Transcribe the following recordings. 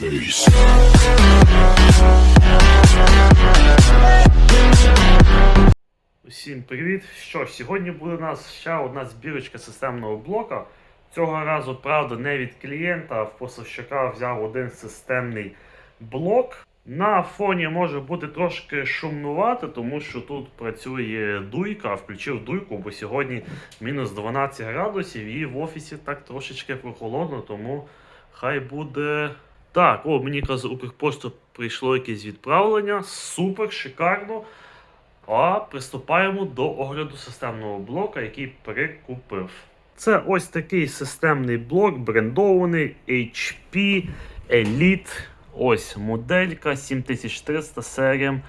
face. Усім привіт! Що сьогодні буде у нас ще одна збірочка системного блока. Цього разу, правда, не від клієнта, а в поставщика взяв один системний блок. На фоні може бути трошки шумнувати, тому що тут працює дуйка, включив дуйку, бо сьогодні мінус 12 градусів і в офісі так трошечки прохолодно, тому хай буде. Так, о, мені каже, Укрпошту прийшло якесь відправлення. Супер, шикарно. А приступаємо до огляду системного блока, який прикупив. Це ось такий системний блок, брендований HP Elite. Ось моделька 7300 серіям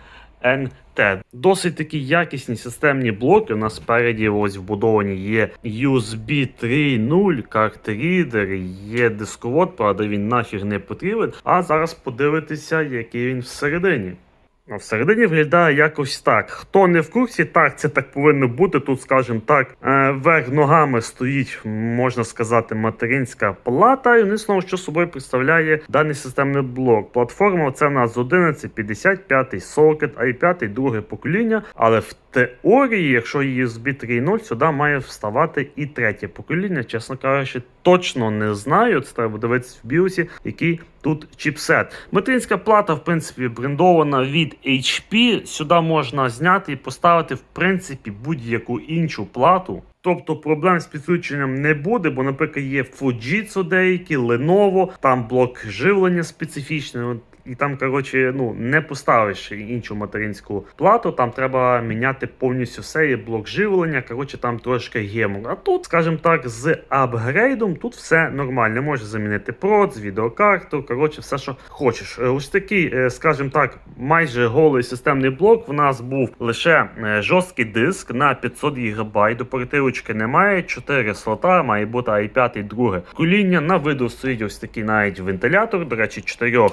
NT. Досить такі якісні системні блоки. У нас спереді ось вбудовані є USB 3.0, карт-рідер, є дисковод, правда він нафіг не потрібен. А зараз подивитися, який він всередині. Всередині виглядає якось так. Хто не в курсі, так це так повинно бути. Тут, скажімо так, верх вверх ногами стоїть, можна сказати, материнська плата, і знову що собою представляє даний системний блок. Платформа це в нас 1155 сокет, i5 друге покоління. Але в теорії, якщо USB 3.0, сюди має вставати і третє покоління. Чесно кажучи, точно не знаю. Це треба дивитися в біосі, який тут чіпсет. Материнська плата, в принципі, брендована від HP. Сюди можна зняти і поставити, в принципі, будь-яку іншу плату. Тобто проблем з підключенням не буде, бо, наприклад, є Fujitsu деякі, Lenovo, там блок живлення специфічний. І там, коротше, ну не поставиш іншу материнську плату, там треба міняти повністю все, є блок живлення. Коротше, там трошки гемор. А тут, скажімо так, з апгрейдом тут все нормально. Можеш замінити прот, з відеокарту, коротше, все, що хочеш. Е, Ось такий, е, скажімо так, майже голий системний блок. В нас був лише е, жорсткий диск на 500 ГБ. Оперативочки немає, 4 слота, має бути i5 друге коління. На виду стоїть ось такий навіть вентилятор. До речі, 4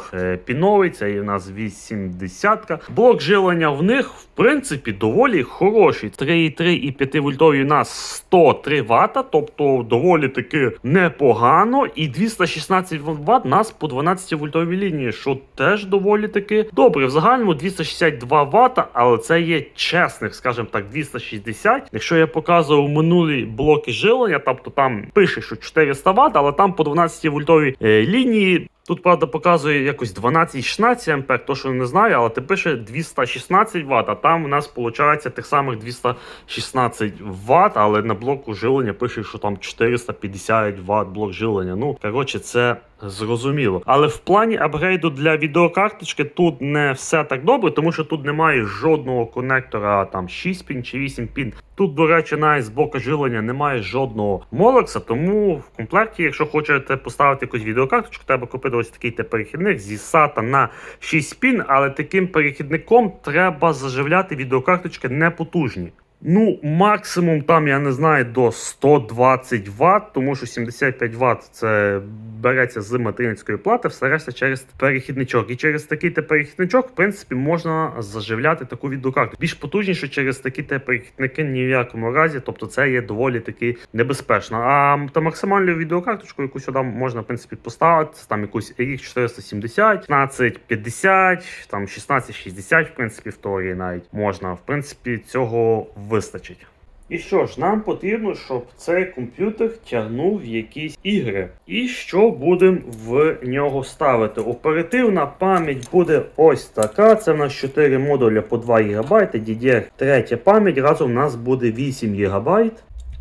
піновий, це в нас 80-ка. Блок живлення в них, в принципі, доволі хороший. 3,3 і 5 вольтові у нас 103 Вт, тобто доволі таки непогано. І 216 Вт у нас по 12 вольтовій лінії, що теж доволі таки добре. В загальному 262 Вт, але це є чесних, скажімо так, 260. Якщо я показував минулі блоки живлення, тобто там пише, що 400 Вт, але там по 12 вольтовій е, лінії. Тут, правда, показує якось 12-16 ампер, то що не знаю, але ти пише 216 Вт, а там у нас виходить тих самих 216 Вт, але на блоку жилення пише, що там 450 Вт блок жилення. Ну, коротше, це зрозуміло. Але в плані апгрейду для відеокарточки тут не все так добре, тому що тут немає жодного конектора там 6 пін чи 8 пін. Тут, до речі, навіть з боку живлення немає жодного молекса, тому в комплекті, якщо хочете поставити якусь відеокарточку, треба купити ось такий перехідник зі SATA на 6 пін, але таким перехідником треба заживляти відеокарточки непотужні. Ну, максимум там, я не знаю, до 120 Вт, тому що 75 Вт це береться з материнської плати, все решта через перехідничок. І через такий те перехідничок, в принципі, можна заживляти таку відеокарту. Більш потужніше через такі те перехідники ні в якому разі, тобто це є доволі таки небезпечно. А та максимальну відеокарточку, яку сюди можна, в принципі, поставити, там якусь RX 470, 1550, там 1660, в принципі, в теорії навіть можна. В принципі, цього вистачить. І що ж, нам потрібно, щоб цей комп'ютер тягнув якісь ігри. І що будемо в нього ставити? Оперативна пам'ять буде ось така. Це в нас 4 модуля по 2 ГБ, DDR 3 пам'ять, разом у нас буде 8 ГБ.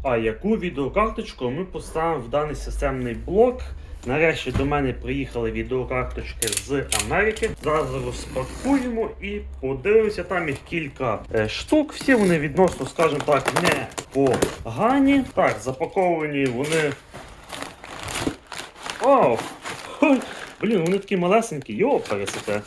А яку відеокарточку ми поставимо в даний системний блок? Нарешті до мене приїхали відеокарточки з Америки. Зараз розпакуємо і подивимося. Там їх кілька е, штук. Всі вони відносно, скажімо так, не погані. Так, запаковані вони. О! Блін, вони такі малесенькі, йо, пересете.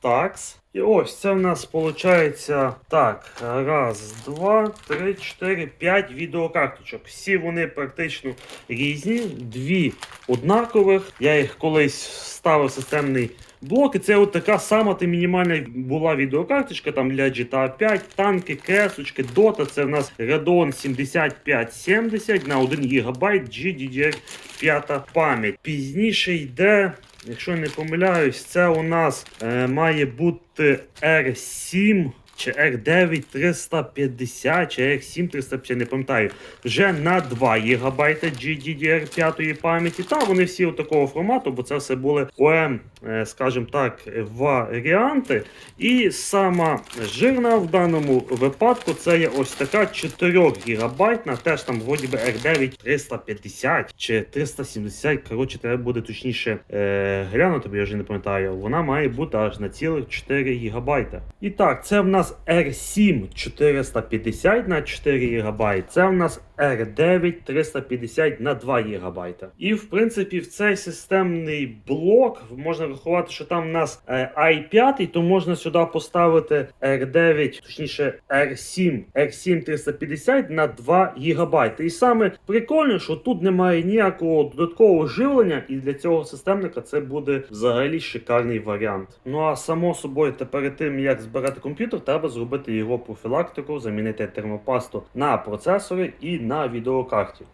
Такс. І ось це в нас виходить так. Раз, два, три, чотири, п'ять відеокарточок. Всі вони практично різні, дві однакових. Я їх колись ставив системний блок, і це от така сама та мінімальна була відеокарточка там для GTA 5, танки, кесочки, Dota. Це в нас Radeon 7570 на 1 ГБ GDDR5 пам'ять. Пізніше йде. Якщо не помиляюсь, це у нас е, має бути R7 чи R9 350 чи R7 350, не пам'ятаю. Вже на 2 ГБ GDDR5 пам'яті. Та вони всі такого формату, бо це все були OM, е, скажімо так, варіанти. І сама жирна в даному випадку це є ось така 4 гігабайтна, теж там вроді би R9 350 чи 370. Коротше, треба буде точніше е, глянути, бо я вже не пам'ятаю. Вона має бути аж на цілих 4 гігабайта. І так, це в нас R7 450 на 4 ГБ. Це в нас R9 350 на 2 ГБ. І в принципі в цей системний блок можна рахувати, що там в нас е, i5, то можна сюди поставити R9, точніше R7, R7 350 на 2 ГБ. І саме прикольно, що тут немає ніякого додаткового живлення, і для цього системника це буде взагалі шикарний варіант. Ну а само собою, та перед тим як збирати комп'ютер, треба зробити його профілактику, замінити термопасту на процесорі і на відеокарті.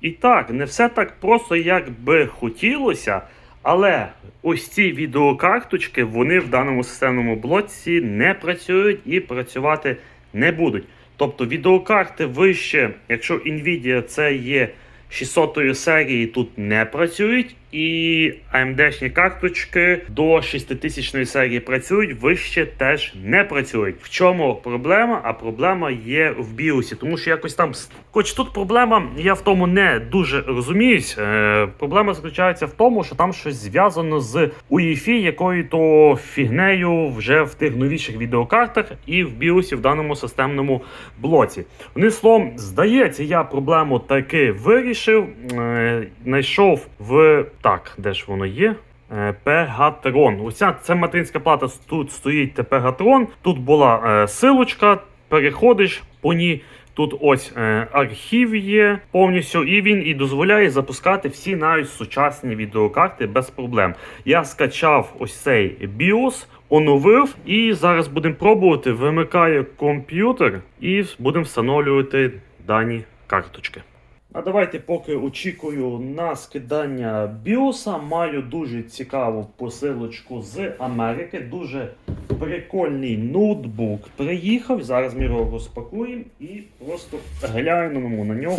І так, не все так просто, як би хотілося, але ось ці відеокарточки вони в даному системному блоці не працюють і працювати не будуть. Тобто відеокарти вище, якщо Nvidia це є 600 серії, тут не працюють, і AMD-шні карточки до 6000 серії працюють, вище теж не працюють. В чому проблема? А проблема є в біосі, тому що якось там, хоч тут проблема, я в тому не дуже розуміюсь. Е, проблема заключається в тому, що там щось зв'язано з UEFI, якою то фігнею вже в тих новіших відеокартах і в біосі в даному системному блоці. Вони словом, здається, я проблему таки вирішив. Е, знайшов в так, де ж воно є? Е, Пегатрон. Оця це материнська плата. Тут стоїть Пегатрон. Тут була е, силочка, переходиш по ній. Тут ось е, архів є повністю, і він і дозволяє запускати всі навіть сучасні відеокарти без проблем. Я скачав ось цей BIOS, оновив, і зараз будемо пробувати. Вимикаю комп'ютер і будемо встановлювати дані карточки. А давайте поки очікую на скидання біоса. Маю дуже цікаву посилочку з Америки. Дуже прикольний ноутбук приїхав. Зараз ми його розпакуємо і просто глянемо на нього.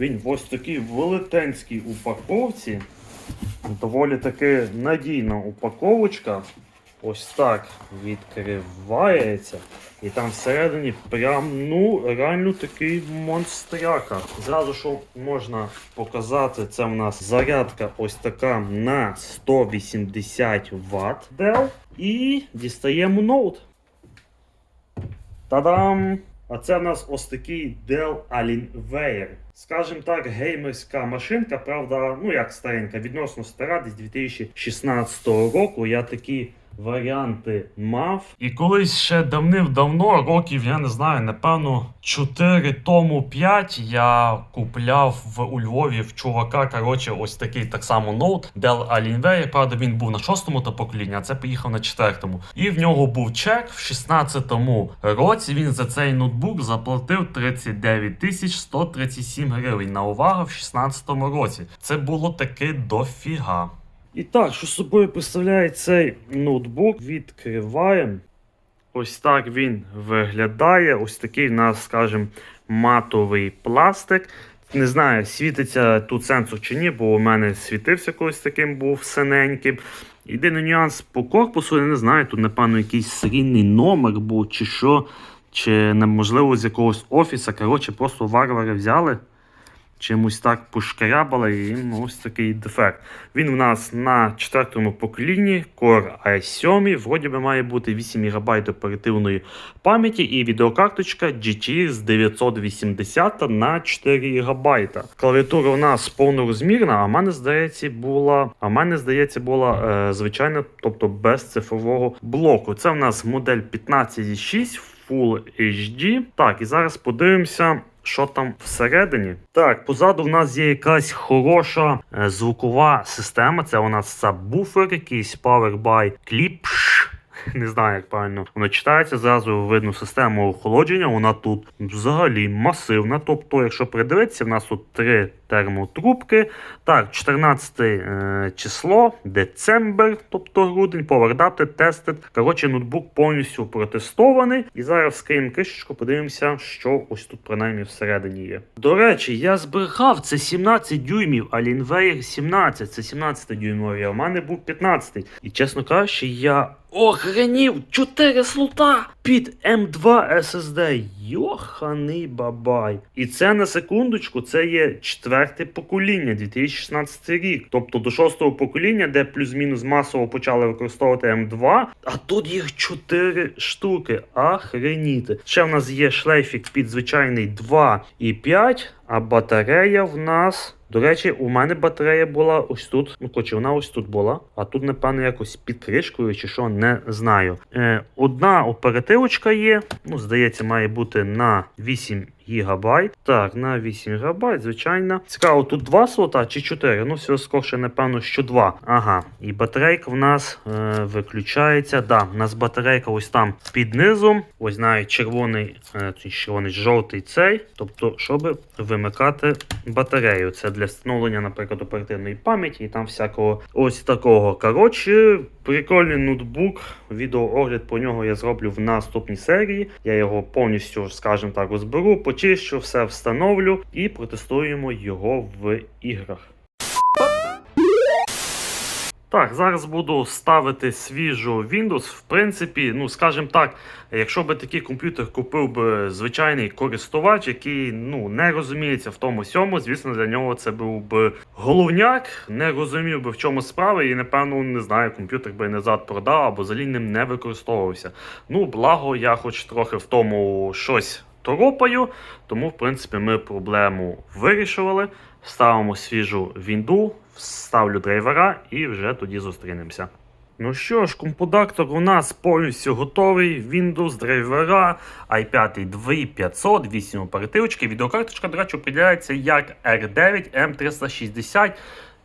Він ось такій велетенській упаковці. Доволі таки надійна упаковочка. Ось так відкривається. І там всередині прям, ну, реально такий монстряка. Зразу що можна показати, це в нас зарядка ось така на 180 Вт Dell. І дістаємо ноут. Та-дам! А це в нас ось такий Dell Alienware. Скажем так, геймерська машинка, правда, ну як старенька, відносно стара, десь 2016 року. Я такі варіанти мав. І колись ще давнив-давно, років, я не знаю, напевно, 4 тому 5 я купляв в у Львові в чувака. Коротше, ось такий так само ноут Dell Alienware. Правда, він був на шостому та поколінні, а це поїхав на четвертому. І в нього був чек в 16-му році. Він за цей ноутбук заплатив 39 тисяч 137 гривень. На увагу в 16-му році. Це було таки дофіга. І так, що собою представляє цей ноутбук? Відкриваємо. Ось так він виглядає. Ось такий в нас, скажімо, матовий пластик. Не знаю, світиться тут сенсор чи ні, бо у мене світився колись таким був синеньким. Єдиний нюанс по корпусу, я не знаю, тут, напевно, якийсь серійний номер був, чи що, чи можливо з якогось офіса. Коротше, просто варвари взяли чимось так пошкарябали, і ось такий дефект. Він в нас на четвертому поколінні Core i7, вроді би має бути 8 ГБ оперативної пам'яті і відеокарточка GTX 980 на 4 ГБ. Клавіатура у нас повнорозмірна, а мене здається була, а мене здається була е, звичайна, тобто без цифрового блоку. Це в нас модель 15.6 Full HD. Так, і зараз подивимося. Що там всередині? Так, позаду в нас є якась хороша е, звукова система. Це у нас сабвуфер, якийсь Powerby Clips. Не знаю, як правильно воно читається. Зразу видно систему охолодження. Вона тут взагалі масивна. Тобто, якщо придивитися, в нас тут три термотрубки. Так, 14 е, число, децембр, тобто грудень, повердати, тестед. Коротше, ноутбук повністю протестований. І зараз вскриємо кишечку, подивимося, що ось тут принаймні всередині є. До речі, я збрехав, це 17 дюймів, Alienware 17, це 17 дюймові, а в мене був 15. І чесно кажучи, я охренів 4 слота під M2 SSD. Йоханий бабай. І це на секундочку, це є четверте покоління, 2016 рік. Тобто до шостого покоління, де плюс-мінус масово почали використовувати М2, а тут їх 4 штуки. Ахреніти. Ще в нас є шлейфік під звичайний 2 і 5, а батарея в нас. До речі, у мене батарея була ось тут. Ну, хоче, вона ось тут була, а тут, напевно, якось під кришкою чи що, не знаю. Е, Одна оперативочка є. Ну, здається, має бути на 8 гігабайт. Так, на 8 гігабайт, звичайно. Цікаво, тут 2 слота чи 4? Ну, все скорше, напевно, що 2. Ага. І батарейка в нас е, виключається. Да, у нас батарейка ось там під низом. Ось навіть червоний, е, червоний жовтий цей. Тобто, щоб вимикати батарею. Це для встановлення, наприклад, оперативної пам'яті і там всякого ось такого. Коротше, прикольний ноутбук. Відеоогляд по нього я зроблю в наступній серії. Я його повністю, скажімо так, розберу, почищу, все встановлю і протестуємо його в іграх. Так, зараз буду ставити свіжу Windows. В принципі, ну скажімо так, якщо би такий комп'ютер купив би звичайний користувач, який ну не розуміється в тому сьому, звісно, для нього це був би головняк, не розумів би в чому справа, і напевно не знаю, комп'ютер би назад продав або взагалі ним не використовувався. Ну, благо, я хоч трохи в тому щось торопаю, тому в принципі ми проблему вирішували. Ставимо свіжу вінду, вставлю драйвера і вже тоді зустрінемося. Ну що ж, компудактор у нас повністю готовий. Windows, драйвера, i5 2500, 8 оперативочки. Відеокарточка, до речі, определяється як R9 M360.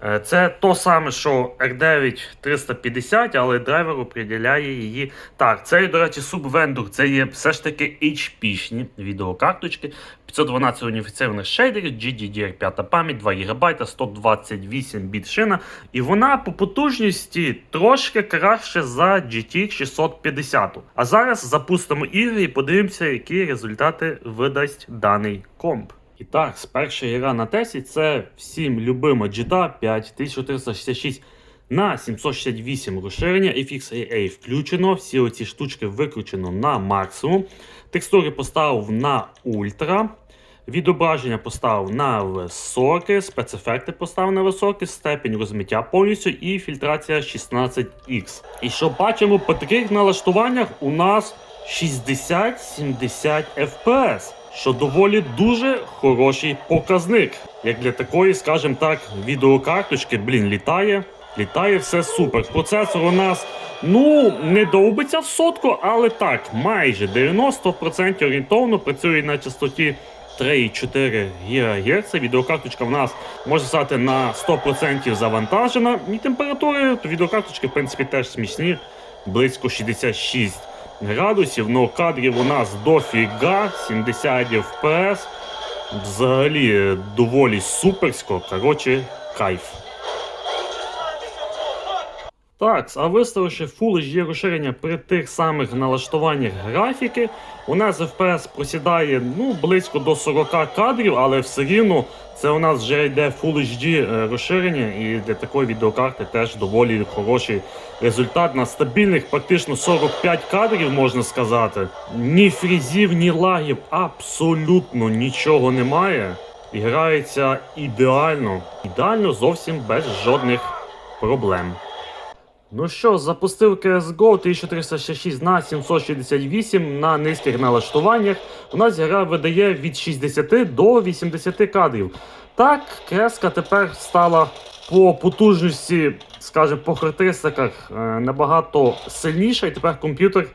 Е, Це то саме, що R9 350, але драйвер определяє її. Так, це, до речі, субвендор. Це є все ж таки HP-шні відеокарточки. 512 уніфіцированих шейдерів, GDDR5 пам'ять, 2 ГБ, 128 біт шина. І вона по потужності трошки краще за GTX 650. А зараз запустимо ігри і подивимося, які результати видасть даний комп. І так, з перша гра на тесті це всім любима GTA 5 1466 На 768 розширення FXAA включено, всі оці штучки виключено на максимум. Текстури поставив на ультра. Відображення поставив на високе, спецефекти поставив на високе, степінь розмиття повністю і фільтрація 16X. І що бачимо, по таких налаштуваннях у нас 60-70 FPS, що доволі дуже хороший показник. Як для такої, скажімо так, відеокарточки, блін, літає. Літає все супер. Процесор у нас, ну, не довбиться в сотку, але так, майже 90% орієнтовно працює на частоті 3,4 ГГц. Відеокарточка в нас може стати на 100% завантажена. І температури відеокарточки, в принципі, теж смішні, близько 66 градусів. Ну, кадрів у нас дофіга, 70 FPS. Взагалі доволі суперсько. Коротше, кайф. Так, а виставивши Full HD розширення при тих самих налаштуваннях графіки, у нас FPS просідає ну, близько до 40 кадрів, але все рівно це у нас вже йде Full HD е, розширення, і для такої відеокарти теж доволі хороший результат. На стабільних практично 45 кадрів можна сказати. Ні фрізів, ні лагів, абсолютно нічого немає. І грається ідеально, ідеально зовсім без жодних проблем. Ну що, запустив CSGO 1366 на 768 на низьких налаштуваннях. У нас гра видає від 60 до 80 кадрів. Так, CSK тепер стала по потужності, скажімо, по характеристиках е, набагато сильніша, і тепер комп'ютер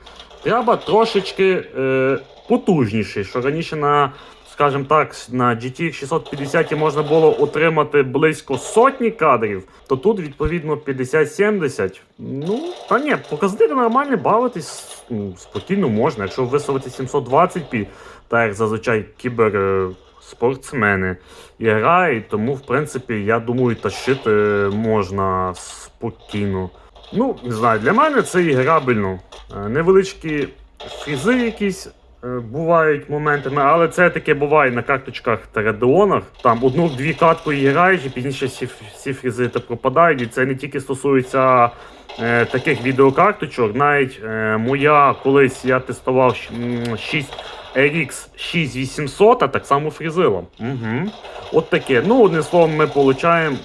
треба трошечки е, потужніший, що раніше на скажімо так, на GTX 650 можна було отримати близько сотні кадрів, то тут відповідно 50-70. Ну, та ні, показник нормальний, бавитись ну, спокійно можна. Якщо виставити 720p, так як зазвичай кіберспортсмени і грають, тому в принципі я думаю, тащити можна спокійно. Ну, не знаю, для мене це іграбельно. Е, Невеличкі фрізи якісь. Е, Бувають моментами, але це таке буває на карточках та Radeonах. Там одну-дві катку граєш, і пізніше всі, всі фрізи та пропадають. І це не тільки стосується е, таких відеокарточок. Навіть е, моя колись я тестував 6 RX 6800, а так само фрізила. Угу. От таке. Ну, одним словом, ми отримуємо,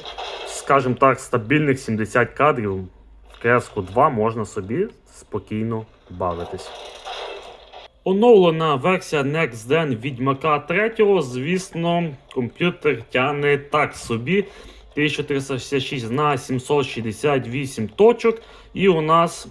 скажімо так, стабільних 70 кадрів. В cs 2 можна собі спокійно бавитись. Оновлена версія Next Gen Відьмака 3, звісно, комп'ютер тягне так собі. 1366 на 768 точок. І у нас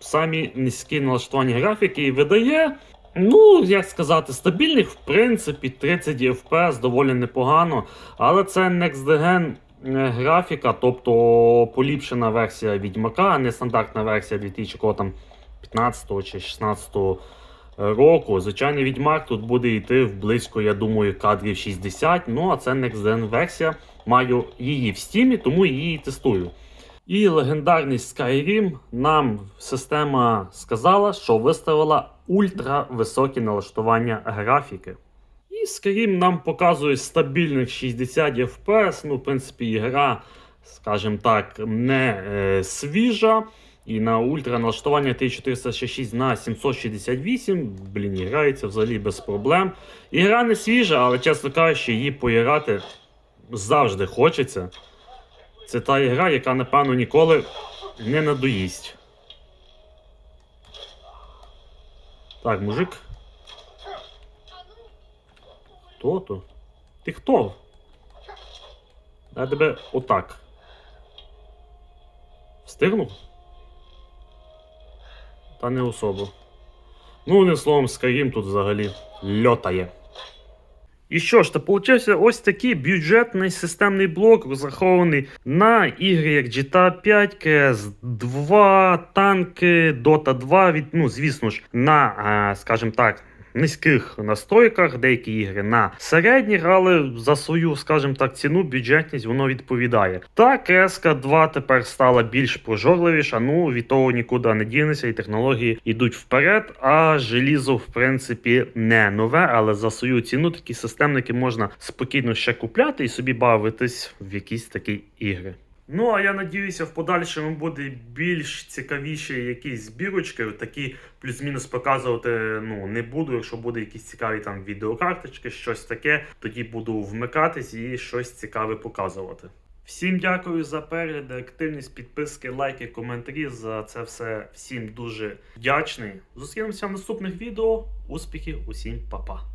самі низькі налаштування графіки і видає. Ну, як сказати, стабільних, в принципі, 30 FPS доволі непогано. Але це Next Gen е, графіка, тобто поліпшена версія Відьмака, а не стандартна версія 2015 чи 2016 року. Звичайний відьмак тут буде йти в близько, я думаю, кадрів 60. Ну а це Next Gen версія. Маю її в стімі, тому її тестую. І легендарний Skyrim нам система сказала, що виставила ультрависокі налаштування графіки. І Skyrim нам показує стабільних 60 FPS. Ну, в принципі, гра, скажімо так, не е, свіжа. І на ультра налаштування 1466 на 768, блін, грається взагалі без проблем. Ігра не свіжа, але чесно кажучи, її поіграти завжди хочеться. Це та ігра, яка, напевно, ніколи не надоїсть. Так, мужик. Хто то? Ти хто? Я тебе отак. Встигнув? Та не особо. Ну, не словом, Skyrim тут взагалі льотає. І що ж, то получився ось такий бюджетний системний блок, розрахований на ігри як GTA 5, CS 2, танки, Dota 2, від, ну, звісно ж, на, скажімо так, низьких настройках, деякі ігри на середніх, але за свою, скажімо так, ціну, бюджетність воно відповідає. Так, sk 2 тепер стала більш прожорливіша, ну від того нікуди не дінеться, і технології йдуть вперед. А желізо, в принципі, не нове, але за свою ціну такі системники можна спокійно ще купляти і собі бавитись в якісь такі ігри. Ну, а я надіюся, в подальшому буде більш цікавіші якісь збірочки. Такі плюс-мінус показувати ну, не буду. Якщо буде якісь цікаві там відеокарточки, щось таке, тоді буду вмикатись і щось цікаве показувати. Всім дякую за перегляд, активність, підписки, лайки, коментарі. За це все всім дуже вдячний. Зустрінемося в наступних відео. Успіхів, усім па-па.